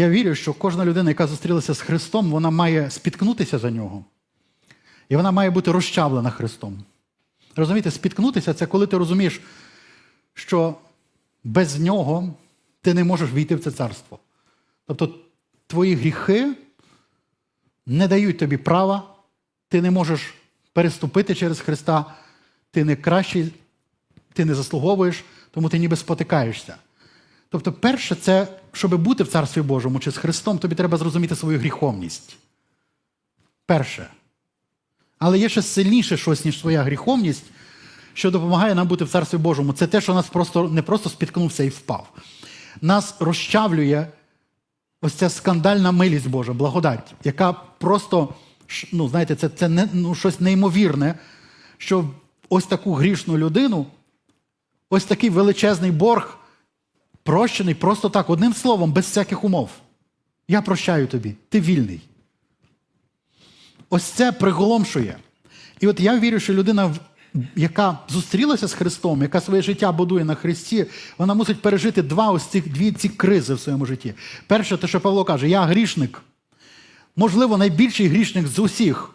Я вірю, що кожна людина, яка зустрілася з Христом, вона має спіткнутися за нього. І вона має бути розчавлена Христом. Розумієте, спіткнутися це коли ти розумієш, що без нього ти не можеш війти в це царство. Тобто твої гріхи не дають тобі права, ти не можеш переступити через Христа, ти не кращий, ти не заслуговуєш, тому ти ніби спотикаєшся. Тобто, перше, це, щоб бути в Царстві Божому чи з Христом, тобі треба зрозуміти свою гріховність. Перше. Але є ще сильніше щось, ніж твоя гріховність, що допомагає нам бути в Царстві Божому. Це те, що нас просто не просто спіткнувся і впав. Нас розчавлює ось ця скандальна милість Божа, благодать, яка просто, ну, знаєте, це, це не, ну, щось неймовірне, що ось таку грішну людину, ось такий величезний борг, прощений просто так, одним словом, без всяких умов. Я прощаю тобі, ти вільний. Ось це приголомшує. І от я вірю, що людина, яка зустрілася з Христом, яка своє життя будує на Христі, вона мусить пережити два ось цих дві ці кризи в своєму житті. Перше, те, що Павло каже, я грішник. Можливо, найбільший грішник з усіх.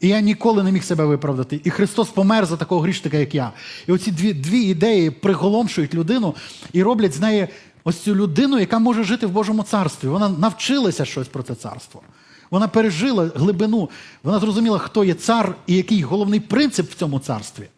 І я ніколи не міг себе виправдати. І Христос помер за такого грішника, як я. І оці дві, дві ідеї приголомшують людину і роблять з неї ось цю людину, яка може жити в Божому царстві. Вона навчилася щось про це царство. Вона пережила глибину, вона зрозуміла, хто є цар і який головний принцип в цьому царстві.